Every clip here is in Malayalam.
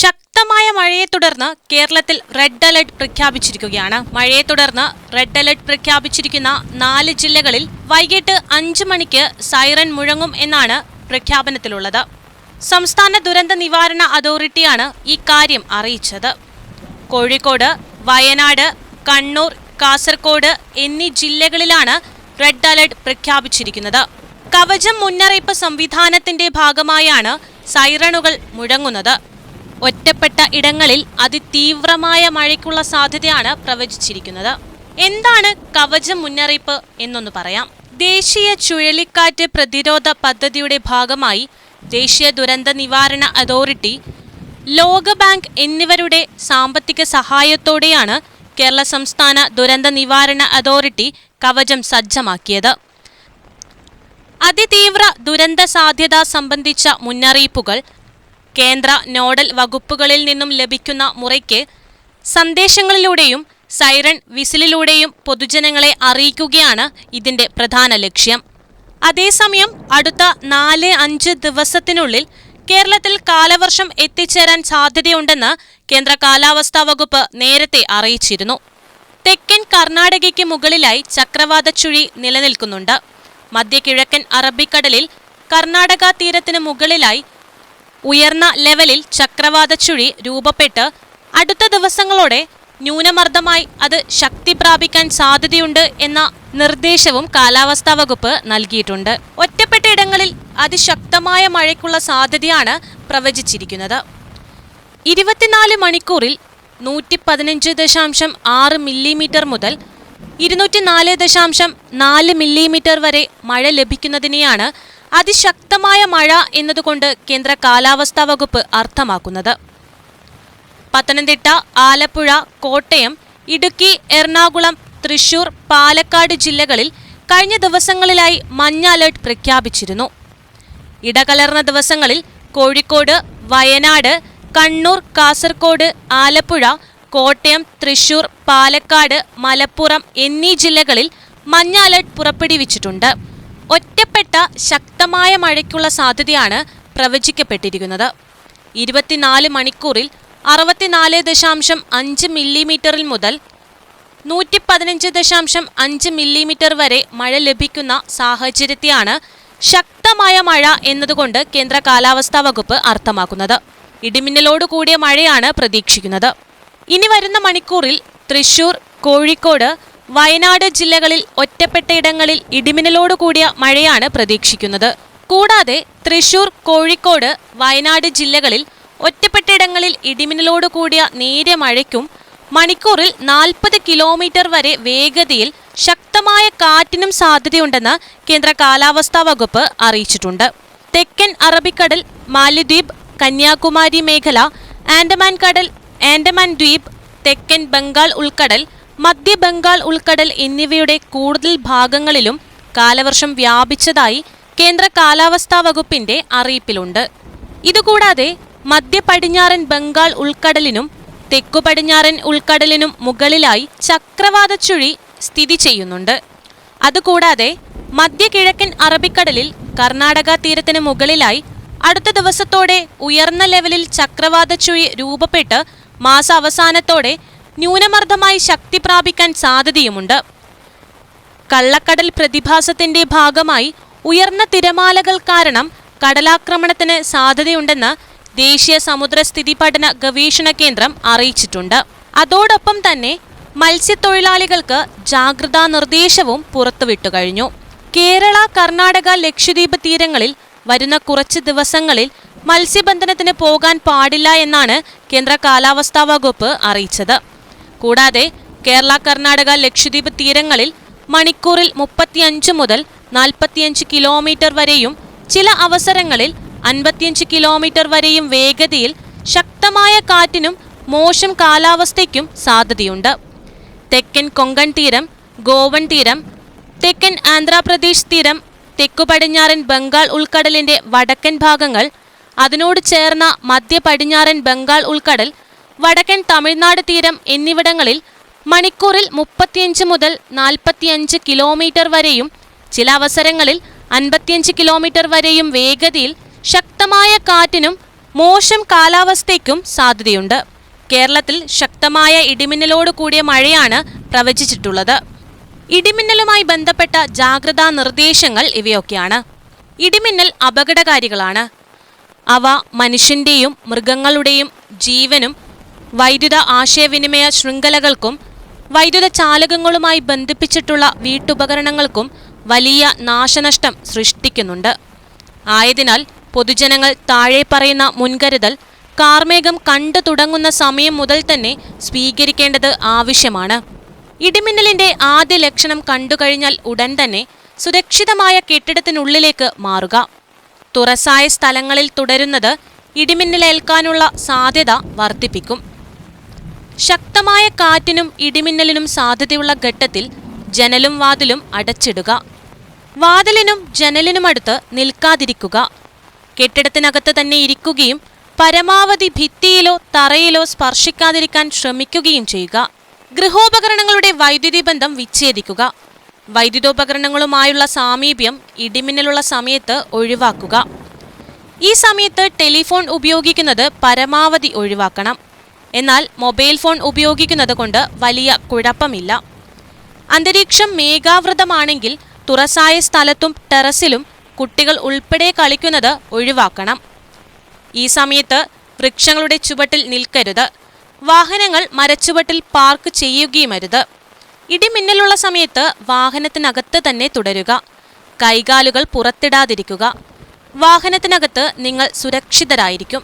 ശക്തമായ മഴയെ തുടർന്ന് കേരളത്തിൽ റെഡ് അലർട്ട് പ്രഖ്യാപിച്ചിരിക്കുകയാണ്. മഴയെ തുടർന്ന് റെഡ് അലർട്ട് പ്രഖ്യാപിച്ചിരിക്കുന്ന നാല് ജില്ലകളിൽ വൈകിട്ട് അഞ്ച് മണിക്ക് സൈറൻ മുഴങ്ങും എന്നാണ് പ്രഖ്യാപനത്തിലുള്ളത്. സംസ്ഥാന ദുരന്ത നിവാരണ അതോറിറ്റിയാണ് ഈ കാര്യം അറിയിച്ചത്. കോഴിക്കോട് വയനാട് കണ്ണൂർ കാസർകോട് എന്നീ ജില്ലകളിലാണ് റെഡ് അലർട്ട് പ്രഖ്യാപിച്ചിരിക്കുന്നത്. കവചം മുന്നറിയിപ്പ് സംവിധാനത്തിന്റെ ഭാഗമായാണ് സൈറണുകൾ മുഴങ്ങുന്നത്. ഒറ്റപ്പെട്ട ഇടങ്ങളിൽ അതിതീവ്രമായ മഴയ്ക്കുള്ള സാധ്യതയാണ് പ്രവചിച്ചിരിക്കുന്നത്. എന്താണ് കവചം മുന്നറിയിപ്പ് എന്നൊന്ന് പറയാം. ദേശീയ ചുഴലിക്കാറ്റ് പ്രതിരോധ പദ്ധതിയുടെ ഭാഗമായി ദേശീയ ദുരന്ത നിവാരണ അതോറിറ്റി ലോകബാങ്ക് എന്നിവരുടെ സാമ്പത്തിക സഹായത്തോടെയാണ് കേരള സംസ്ഥാന ദുരന്ത നിവാരണ അതോറിറ്റി കവചം സജ്ജമാക്കിയത്. അതിതീവ്ര ദുരന്ത സാധ്യത സംബന്ധിച്ച മുന്നറിയിപ്പുകൾ കേന്ദ്ര നോഡൽ വകുപ്പുകളിൽ നിന്നും ലഭിക്കുന്ന മുറയ്ക്ക് സന്ദേശങ്ങളിലൂടെയും സൈറൺ വിസിലിലൂടെയും പൊതുജനങ്ങളെ അറിയിക്കുകയാണ് ഇതിന്റെ പ്രധാന ലക്ഷ്യം. അതേസമയം അടുത്ത നാല് അഞ്ച് ദിവസത്തിനുള്ളിൽ കേരളത്തിൽ കാലവർഷം എത്തിച്ചേരാൻ സാധ്യതയുണ്ടെന്ന് കേന്ദ്ര കാലാവസ്ഥാ വകുപ്പ് നേരത്തെ അറിയിച്ചിരുന്നു. തെക്കൻ കർണാടകയ്ക്ക് മുകളിലായി ചക്രവാത ചുഴി നിലനിൽക്കുന്നുണ്ട്. മധ്യ കിഴക്കൻ അറബിക്കടലിൽ കർണാടക തീരത്തിന് മുകളിലായി ഉയർന്ന ലെവലിൽ ചക്രവാത ചുഴി രൂപപ്പെട്ട് അടുത്ത ദിവസങ്ങളോടെ ന്യൂനമർദ്ദമായി അത് ശക്തി പ്രാപിക്കാൻ സാധ്യതയുണ്ട് എന്ന നിർദ്ദേശവും കാലാവസ്ഥാ വകുപ്പ് നൽകിയിട്ടുണ്ട്. ഒറ്റപ്പെട്ട ഇടങ്ങളിൽ അതിശക്തമായ മഴയ്ക്കുള്ള സാധ്യതയാണ് പ്രവചിച്ചിരിക്കുന്നത്. ഇരുപത്തിനാല് മണിക്കൂറിൽ നൂറ്റി പതിനഞ്ച് ദശാംശം ആറ് മില്ലിമീറ്റർ മുതൽ ഇരുന്നൂറ്റി നാല് ദശാംശം നാല് മില്ലിമീറ്റർ വരെ മഴ ലഭിക്കുന്നതിനെയാണ് അതിശക്തമായ മഴ എന്നതുകൊണ്ട് കേന്ദ്ര കാലാവസ്ഥാ വകുപ്പ് അർത്ഥമാക്കുന്നത്. പത്തനംതിട്ട ആലപ്പുഴ കോട്ടയം ഇടുക്കി എറണാകുളം തൃശൂർ പാലക്കാട് ജില്ലകളിൽ കഴിഞ്ഞ ദിവസങ്ങളിലായി മഞ്ഞ അലർട്ട് പ്രഖ്യാപിച്ചിരുന്നു. ഇടകലർന്ന ദിവസങ്ങളിൽ കോഴിക്കോട് വയനാട് കണ്ണൂർ കാസർകോട് ആലപ്പുഴ കോട്ടയം തൃശൂർ പാലക്കാട് മലപ്പുറം എന്നീ ജില്ലകളിൽ മഞ്ഞ അലർട്ട് പുറപ്പെടുവിച്ചിട്ടുണ്ട്. ഒറ്റപ്പെട്ട ശക്തമായ മഴയ്ക്കുള്ള സാധ്യതയാണ് പ്രവചിക്കപ്പെട്ടിരിക്കുന്നത്. ഇരുപത്തിനാല് മണിക്കൂറിൽ അറുപത്തിനാല് ദശാംശം അഞ്ച് മില്ലിമീറ്ററിൽ മുതൽ നൂറ്റി പതിനഞ്ച് ദശാംശം അഞ്ച് മില്ലിമീറ്റർ വരെ മഴ ലഭിക്കുന്ന സാഹചര്യത്തെയാണ് ശക്തമായ മഴ എന്നതുകൊണ്ട് കേന്ദ്ര കാലാവസ്ഥാ വകുപ്പ് അർത്ഥമാക്കുന്നത്. ഇടിമിന്നലോട് കൂടിയ മഴയാണ് പ്രതീക്ഷിക്കുന്നത്. ഇനി വരുന്ന മണിക്കൂറിൽ തൃശൂർ കോഴിക്കോട് വയനാട് ജില്ലകളിൽ ഒറ്റപ്പെട്ടയിടങ്ങളിൽ ഇടിമിന്നലോട് കൂടിയ മഴയാണ് പ്രതീക്ഷിക്കുന്നത്. കൂടാതെ തൃശൂർ കോഴിക്കോട് വയനാട് ജില്ലകളിൽ ഒറ്റപ്പെട്ടയിടങ്ങളിൽ ഇടിമിന്നലോട് കൂടിയ നേരിയ മഴയ്ക്കും മണിക്കൂറിൽ നാൽപ്പത് കിലോമീറ്റർ വരെ വേഗതയിൽ ശക്തമായ കാറ്റിനും സാധ്യതയുണ്ടെന്ന് കേന്ദ്ര കാലാവസ്ഥാ വകുപ്പ് അറിയിച്ചിട്ടുണ്ട്. തെക്കൻ അറബിക്കടൽ മാലിദ്വീപ് കന്യാകുമാരി മേഖല ആൻഡമാൻ കടൽ ആൻഡമാൻ ദ്വീപ് തെക്കൻ ബംഗാൾ ഉൾക്കടൽ മധ്യ ബംഗാൾ ഉൾക്കടൽ എന്നിവയുടെ കൂടുതൽ ഭാഗങ്ങളിലും കാലവർഷം വ്യാപിച്ചതായി കേന്ദ്ര കാലാവസ്ഥാ വകുപ്പിന്റെ അറിയിപ്പിലുണ്ട്. ഇതുകൂടാതെ മധ്യ പടിഞ്ഞാറൻ ബംഗാൾ ഉൾക്കടലിനും തെക്കു പടിഞ്ഞാറൻ ഉൾക്കടലിനും മുകളിലായി ചക്രവാത ചുഴി സ്ഥിതി ചെയ്യുന്നുണ്ട്. അതുകൂടാതെ മധ്യ കിഴക്കൻ അറബിക്കടലിൽ കർണാടക തീരത്തിന് മുകളിലായി അടുത്ത ദിവസത്തോടെ ഉയർന്ന ലെവലിൽ ചക്രവാത ചുഴി രൂപപ്പെട്ട് മാസ അവസാനത്തോടെ ന്യൂനമർദ്ദമായി ശക്തി പ്രാപിക്കാൻ സാധ്യതയുമുണ്ട്. കള്ളക്കടൽ പ്രതിഭാസത്തിന്റെ ഭാഗമായി ഉയർന്ന തിരമാലകൾ കാരണം കടലാക്രമണത്തിന് സാധ്യതയുണ്ടെന്ന് ദേശീയ സമുദ്രസ്ഥിതി പഠന ഗവേഷണ കേന്ദ്രം അറിയിച്ചിട്ടുണ്ട്. അതോടൊപ്പം തന്നെ മത്സ്യത്തൊഴിലാളികൾക്ക് ജാഗ്രതാ നിർദ്ദേശവും പുറത്തുവിട്ടു കഴിഞ്ഞു. കേരള കർണാടക ലക്ഷദ്വീപ് തീരങ്ങളിൽ വരുന്ന കുറച്ച് ദിവസങ്ങളിൽ മത്സ്യബന്ധനത്തിന് പോകാൻ പാടില്ല എന്നാണ് കേന്ദ്ര കാലാവസ്ഥാ വകുപ്പ് അറിയിച്ചത്. കൂടാതെ കേരള കർണാടക ലക്ഷദ്വീപ് തീരങ്ങളിൽ മണിക്കൂറിൽ മുപ്പത്തിയഞ്ച് മുതൽ നാൽപ്പത്തിയഞ്ച് കിലോമീറ്റർ വരെയും ചില അവസരങ്ങളിൽ അൻപത്തിയഞ്ച് കിലോമീറ്റർ വരെയും വേഗതയിൽ ശക്തമായ കാറ്റിനും മോശം കാലാവസ്ഥയ്ക്കും സാധ്യതയുണ്ട്. തെക്കൻ കൊങ്കൺ തീരം ഗോവൻ തീരം തെക്കൻ ആന്ധ്രാപ്രദേശ് തീരം തെക്കു പടിഞ്ഞാറൻ ബംഗാൾ ഉൾക്കടലിന്റെ വടക്കൻ ഭാഗങ്ങൾ അതിനോട് ചേർന്ന മധ്യ പടിഞ്ഞാറൻ ബംഗാൾ ഉൾക്കടൽ വടക്കൻ തമിഴ്നാട് തീരം എന്നിവിടങ്ങളിൽ മണിക്കൂറിൽ മുപ്പത്തിയഞ്ച് മുതൽ നാൽപ്പത്തിയഞ്ച് കിലോമീറ്റർ വരെയും ചില അവസരങ്ങളിൽ അൻപത്തിയഞ്ച് കിലോമീറ്റർ വരെയും വേഗതയിൽ ശക്തമായ കാറ്റിനും മോശം കാലാവസ്ഥയ്ക്കും സാധ്യതയുണ്ട്. കേരളത്തിൽ ശക്തമായ ഇടിമിന്നലോട് കൂടിയ മഴയാണ് പ്രവചിച്ചിട്ടുള്ളത്. ഇടിമിന്നലുമായി ബന്ധപ്പെട്ട ജാഗ്രതാ നിർദ്ദേശങ്ങൾ ഇവയൊക്കെയാണ്. ഇടിമിന്നൽ അപകടകാരികളാണ്. അവ മനുഷ്യന്റെയും മൃഗങ്ങളുടെയും ജീവനും വൈദ്യുത ആശയവിനിമയ ശൃംഖലകൾക്കും വൈദ്യുത ചാലകങ്ങളുമായി ബന്ധിപ്പിച്ചിട്ടുള്ള വീട്ടുപകരണങ്ങൾക്കും വലിയ നാശനഷ്ടം സൃഷ്ടിക്കുന്നുണ്ട്. ആയതിനാൽ പൊതുജനങ്ങൾ താഴെ പറയുന്ന മുൻകരുതൽ കാർമേഘം കണ്ടു തുടങ്ങുന്ന സമയം മുതൽ തന്നെ സ്വീകരിക്കേണ്ടത് ആവശ്യമാണ്. ഇടിമിന്നലിന്റെ ആദ്യ ലക്ഷണം കണ്ടുകഴിഞ്ഞാൽ ഉടൻ തന്നെ സുരക്ഷിതമായ കെട്ടിടത്തിനുള്ളിലേക്ക് മാറുക. തുറസായ സ്ഥലങ്ങളിൽ തുടരുന്നത് ഇടിമിന്നലേൽക്കാനുള്ള സാധ്യത വർദ്ധിപ്പിക്കും. ശക്തമായ കാറ്റിനും ഇടിമിന്നലിനും സാധ്യതയുള്ള ഘട്ടത്തിൽ ജനലും വാതിലും അടച്ചിടുക. വാതിലിനും ജനലിനുമടുത്ത് നിൽക്കാതിരിക്കുക. കെട്ടിടത്തിനകത്ത് തന്നെ ഇരിക്കുകയും പരമാവധി ഭിത്തിയിലോ തറയിലോ സ്പർശിക്കാതിരിക്കാൻ ശ്രമിക്കുകയും ചെയ്യുക. ഗൃഹോപകരണങ്ങളുടെ വൈദ്യുതി ബന്ധം വിച്ഛേദിക്കുക. വൈദ്യുതോപകരണങ്ങളുമായുള്ള സാമീപ്യം ഇടിമിന്നലുള്ള സമയത്ത് ഒഴിവാക്കുക. ഈ സമയത്ത് ടെലിഫോൺ ഉപയോഗിക്കുന്നത് പരമാവധി ഒഴിവാക്കണം. എന്നാൽ മൊബൈൽ ഫോൺ ഉപയോഗിക്കുന്നത് കൊണ്ട് വലിയ കുഴപ്പമില്ല. അന്തരീക്ഷം മേഘാവൃതമാണെങ്കിൽ തുറസായ സ്ഥലത്തും ടെറസിലും കുട്ടികൾ ഉൾപ്പെടെ കളിക്കുന്നത് ഒഴിവാക്കണം. ഈ സമയത്ത് വൃക്ഷങ്ങളുടെ ചുവട്ടിൽ നിൽക്കരുത്. വാഹനങ്ങൾ മരച്ചുവട്ടിൽ പാർക്ക് ചെയ്യുകയുമരുത്. ഇടിമിന്നലുള്ള സമയത്ത് വാഹനത്തിനകത്ത് തന്നെ തുടരുക. കൈകാലുകൾ പുറത്തിടാതിരിക്കുക. വാഹനത്തിനകത്ത് നിങ്ങൾ സുരക്ഷിതരായിരിക്കും.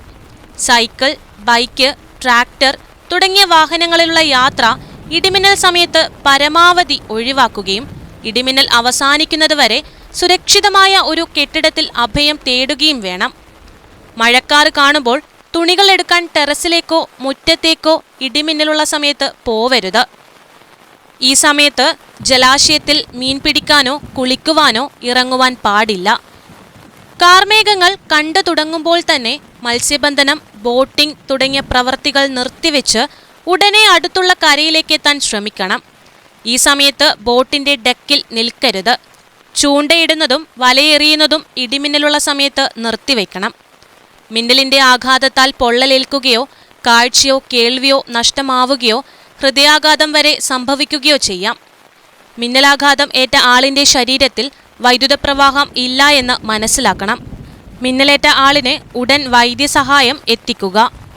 സൈക്കിൾ ബൈക്ക് ട്രാക്ടർ തുടങ്ങിയ വാഹനങ്ങളിലുള്ള യാത്ര ഇടിമിന്നൽ സമയത്ത് പരമാവധി ഒഴിവാക്കുകയും ഇടിമിന്നൽ അവസാനിക്കുന്നതുവരെ സുരക്ഷിതമായ ഒരു കെട്ടിടത്തിൽ അഭയം തേടുകയും വേണം. മഴക്കാർ കാണുമ്പോൾ തുണികൾ എടുക്കാൻ ടെറസിലേക്കോ മുറ്റത്തേക്കോ ഇടിമിന്നലുള്ള സമയത്ത് പോവരുത്. ഈ സമയത്ത് ജലാശയത്തിൽ മീൻ പിടിക്കാനോ കുളിക്കുവാനോ ഇറങ്ങുവാൻ പാടില്ല. കാർമേഘങ്ങൾ കണ്ടു തുടങ്ങുമ്പോൾ തന്നെ മത്സ്യബന്ധനം ബോട്ടിംഗ് തുടങ്ങിയ പ്രവർത്തികൾ നിർത്തിവെച്ച് ഉടനെ അടുത്തുള്ള കരയിലേക്ക് എത്താൻ ശ്രമിക്കണം. ഈ സമയത്ത് ബോട്ടിന്റെ ഡെക്കിൽ നിൽക്കരുത്. ചൂണ്ടയിടുന്നതും വലയെറിയുന്നതും ഇടിമിന്നലുള്ള സമയത്ത് നിർത്തിവെക്കണം. മിന്നലിന്റെ ആഘാതത്താൽ പൊള്ളലേൽക്കുകയോ കാഴ്ചയോ കേൾവിയോ നഷ്ടമാവുകയോ ഹൃദയാഘാതം വരെ സംഭവിക്കുകയോ ചെയ്യാം. മിന്നലാഘാതം ഏറ്റ ആളിന്റെ ശരീരത്തിൽ വൈദ്യുത പ്രവാഹം ഇല്ല എന്ന് മനസ്സിലാക്കണം. മിന്നലേറ്റ ആളിന് ഉടൻ വൈദ്യസഹായം എത്തിക്കുക.